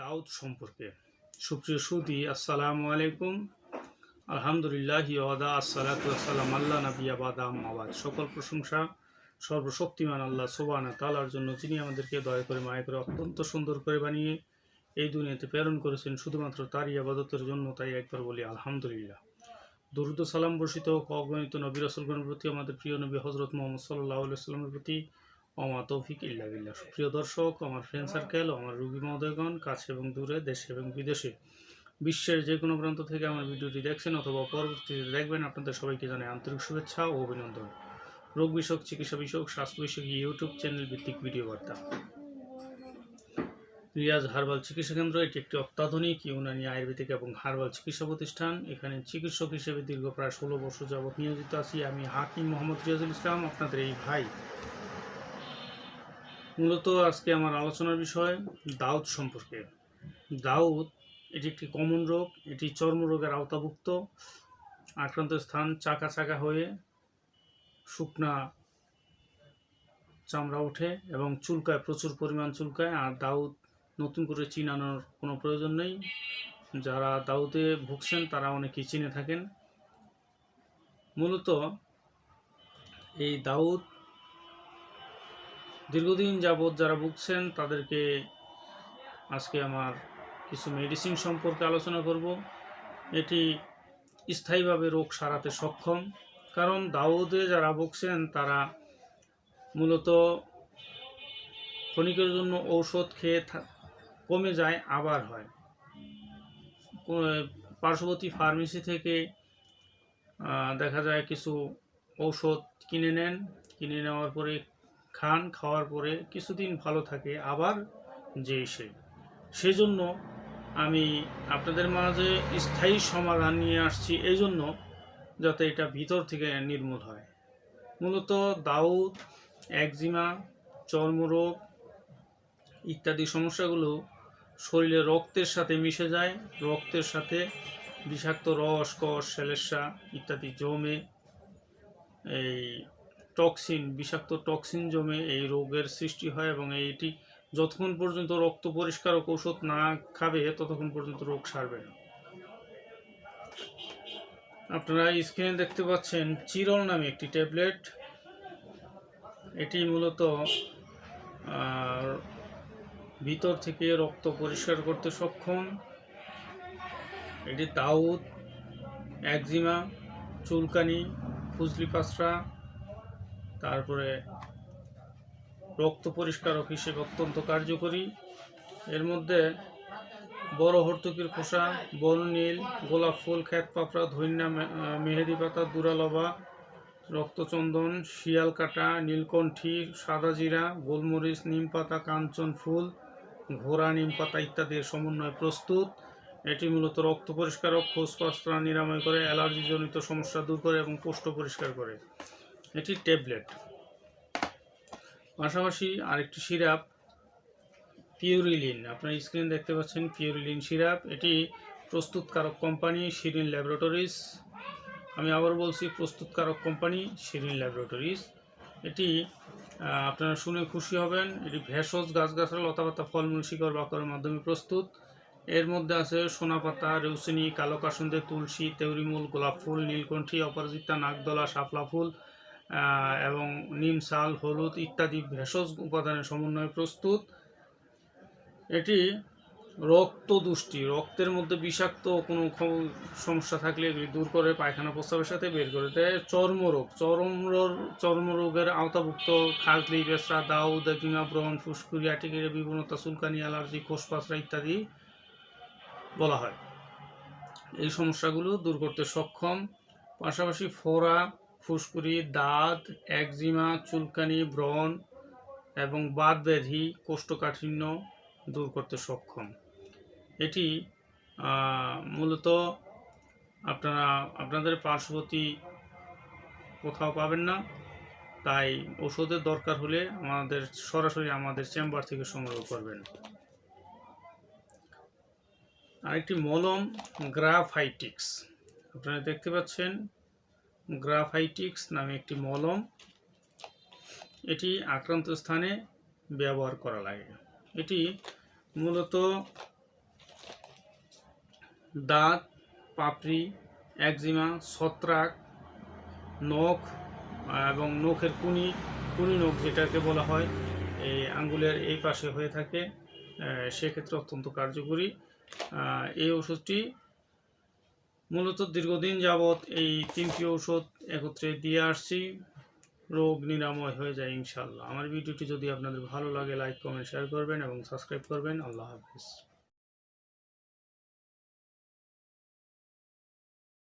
দাউদ সম্পর্কে। সুপ্রিয় সুদি আসসালামু আলাইকুম। আলহামদুলিল্লাহ ওয়াদা, আসসালাতু আসসালাম আল্লাহ নবী আবাদ সকল প্রশংসা সর্বশক্তিমান আল্লাহ সোবানা তালার জন্য, যিনি আমাদেরকে দয়া করে মায়া করে অত্যন্ত সুন্দর করে বানিয়ে এই দুনিয়াতে প্রেরণ করেছেন। শুধুমাত্র তারই আবাদতের জন্য তাই একবার বলি, আলহামদুলিল্লাহ। দরুদ সালাম বর্ষিত অগণিত নবী রসুলগণের প্রতি, আমাদের প্রিয় নবী হজরত মোহাম্মদ সাল্লাহ সাল্লামের প্রতি। অমা তৌফিক ইল্লা বিল্লাহ প্রিয় দর্শক, আমার ফ্রেন্ড সার্কেল আমার রুগী মহোদয়গণ, কাছে এবং দূরে, দেশে এবং বিদেশে। বিশ্বের যে কোনো প্রান্ত থেকে আমার ভিডিওটি দেখছেন অথবা পরবর্তীতে দেখবেন, আপনাদের সবাইকে জানাই আন্তরিক শুভেচ্ছা ও অভিনন্দন। রোগ বিষয়ক, চিকিৎসা বিষয়ক, স্বাস্থ্য বিষয়ক, ইউটিউব চ্যানেল ভিত্তিক ভিডিও বার্তা। রিয়াজ হার্বাল চিকিৎসা কেন্দ্র, এটি একটি অত্যাধুনিক ইউনানি আয়ুর্বেদিক এবং হার্বাল চিকিৎসা প্রতিষ্ঠান। এখানে চিকিৎসক হিসেবে দীর্ঘ প্রায় ষোলো বছর যাবৎ নিয়োজিত আছি। আমি হাকিম মোহাম্মদ রিয়াজুল ইসলাম, আপনাদের এই ভাই। মূলত আজকে আমার আলোচনার বিষয় দাউদ সম্পর্কে। দাউদ, এটি একটি কমন রোগ, এটি চর্মরোগের আওতাভুক্ত। আক্রান্ত স্থান চাকা চাকা হয়ে শুকনা চামড়া ওঠে এবং চুলকায়, প্রচুর পরিমাণ চুলকায়। আর দাউদ নতুন করে চিনানোর কোনো প্রয়োজন নেই। যারা দাউদে ভুগছেন, তারা অনেকেই চিনে থাকেন। মূলত এই দাউদ দীর্ঘদিন যাবৎ যারা ভুগছেন, তাদেরকে আজকে আমার কিছু মেডিসিন সম্পর্কে আলোচনা করব। এটি স্থায়ীভাবে রোগ সারাতে সক্ষম। কারণ দাউদে যারা ভুগছেন, তারা মূলত ক্ষণিকের জন্য ঔষধ খেয়ে কমে যায়, আবার হয়। পার্শ্ববর্তী ফার্মেসি থেকে দেখা যায় কিছু ঔষধ কিনে নেন। কিনে নেওয়ার পরে খান খাওয়ার পরে কিছুদিন ভালো থাকে, আবার যে সে। সেজন্য আমি আপনাদের মাঝে স্থায়ী সমাধান নিয়ে আসছি এই জন্য যাতে এটা ভিতর থেকে নির্মূল হয়। মূলত দাউদ, একজিমা, চর্মরোগ ইত্যাদি সমস্যাগুলো শরীরে রক্তের সাথে মিশে যায়। রক্তের সাথে বিষাক্ত রস, কষ শ্যালেসা ইত্যাদি জমে এই টক্সিন, বিষাক্ত টক্সিন জমে এই রোগের সৃষ্টি হয় এবং এইটি যতক্ষণ পর্যন্ত রক্ত পরিষ্কারক ঔষধ না খাবে, ততক্ষণ পর্যন্ত রোগ সারবে না। আপনারা স্ক্রিনে দেখতে পাচ্ছেন চিরল নামে একটি ট্যাবলেট। এটি মূলত ভিতর থেকে রক্ত পরিষ্কার করতে সক্ষম। এটি দাউদ, একজিমা, চুলকানি, খুজলি পাসরা তারপরে রক্ত পরিষ্কারক হিসেবে অত্যন্ত কার্যকরী। এর মধ্যে বড় হর্তুকির খোসা, বন নীল, গোলাপ ফুল, খ্যাত পাপড়া, ধৈন্যা মেহেদি পাতা দুরালবা রক্তচন্দন, শিয়াল কাটা, নীলকণ্ঠী, সাদা জিরা, গোলমরিচ, নিম পাতা, কাঞ্চন ফুল, ঘোড়া, নিম পাতা ইত্যাদির সমন্বয়ে প্রস্তুত। এটি মূলত রক্ত পরিষ্কারক খোঁজ খোসপাস্ত্রা নিরাময় করে, অ্যালার্জিজনিত সমস্যা দূর করে এবং কোষ্ঠ পরিষ্কার করে। এটি ট্যাবলেট। পাশাপাশি আরেকটি সিরাপ, পিউরিলিন। আপনার স্ক্রিন দেখতে পাচ্ছেন পিউরিলিন সিরাপ। এটি প্রস্তুতকারক কোম্পানি শিরিন ল্যাবরেটরিজ। আমি আবার বলছি প্রস্তুতকারক কোম্পানি শিরিন ল্যাবরেটরিজ। এটি আপনারা শুনে খুশি হবেন, এটি ভেষজ গাছগাছরা লতাপাতা ফলমূল শিকড় বাকরের মাধ্যমে প্রস্তুত। এর মধ্যে আছে সোনাপাতা, রেউসিনি, কালো কাসুন্দে, তুলসী তেওরিমূল গোলাপ ফুল, নীলকণ্ঠী, অপরাজিতা, নাগদলা, শাপলা ফুল এবং নিম, শাল, হলুদ ইত্যাদি ভেষজ উপাদানের সমন্বয়ে প্রস্তুত। এটি রক্ত দুষ্টি রক্তের মধ্যে বিষাক্ত কোনো সমস্যা থাকলে এগুলি দূর করে পায়খানা প্রস্তাবের সাথে বের করে দেয়। চর্মরোগ চর্মরোগ চর্মরোগের আওতাভুক্ত খাজলি, বেসরা দাউ দেকিমা ব্রণ ফুসকুরি আটিকেরে বিবর্ণতা, চুলকানি, অ্যালার্জি খোসপাসরা ইত্যাদি বলা হয়। এই সমস্যাগুলো দূর করতে সক্ষম। পাশাপাশি ফোড়া ফুসকুরি দাঁত, একজিমা, চুলকানি, ব্রণ এবং বাত ব্যাধি, কোষ্ঠকাঠিন্য দূর করতে সক্ষম। এটি মূলত আপনারা, আপনাদের পার্শ্ববর্তী কোথাও পাবেন না। তাই ওষুধের দরকার হলে আমাদের, সরাসরি আমাদের চেম্বার থেকে সংগ্রহ করবেন। আরেকটি মলম, গ্রাফাইটিক্স। আপনারা দেখতে পাচ্ছেন গ্রাফাইটিক্স নামে একটি মলম। এটি আক্রান্ত স্থানে ব্যবহার করা লাগে। এটি মূলত দাঁত, পাপড়ি, একজিমা, ছত্রাক, নখ এবং নখের কুনি কুনি নখ যেটাকে বলা হয়, এই আঙ্গুলের এই পাশে হয়ে থাকে সেক্ষেত্রে অত্যন্ত কার্যকরী। এই ওষুধটি মূলত দীর্ঘদিন যাবৎ এই তিনটি ঔষধ একত্রে দিয়ে আসছি। রোগ নিরাময় হয়ে যায় ইনশাল্লাহ আমার ভিডিওটি যদি আপনাদের ভালো লাগে লাইক কমেন্ট শেয়ার করবেন এবং সাবস্ক্রাইব করবেন। আল্লাহ হাফিজ।